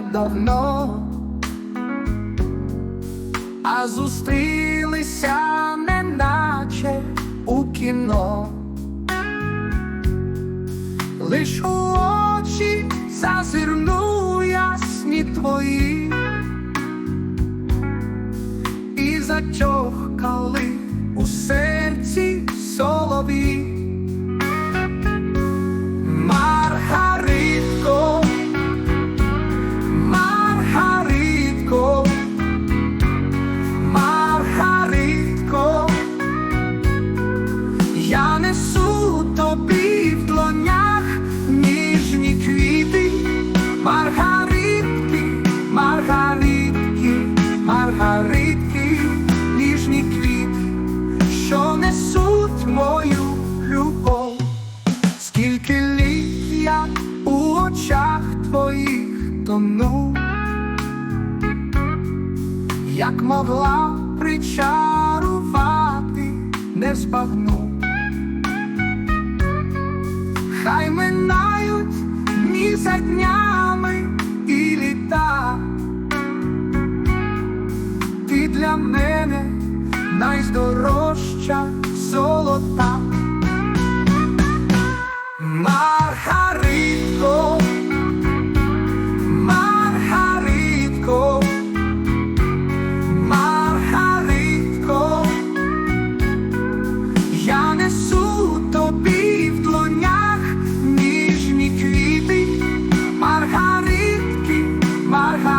давно, а зустрілися неначе у кіно. Лиш у очі зазирну ясні твої і зачохкали у серці солові. Я у очах твоїх тону, як могла причарувати, не збагну. Хай минають дні за днями і літа. Ти для мене найздорожча золота. 大。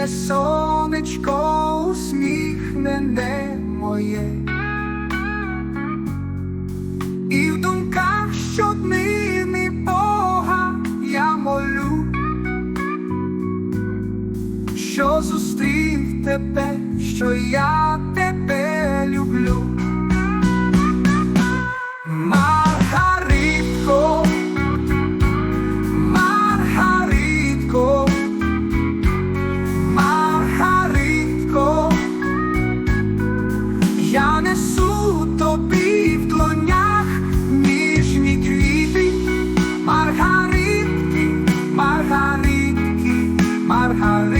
Рідне сонечко усміхнене моє. І в думках щоднини Бога я молю, що зустрів тебе, що я how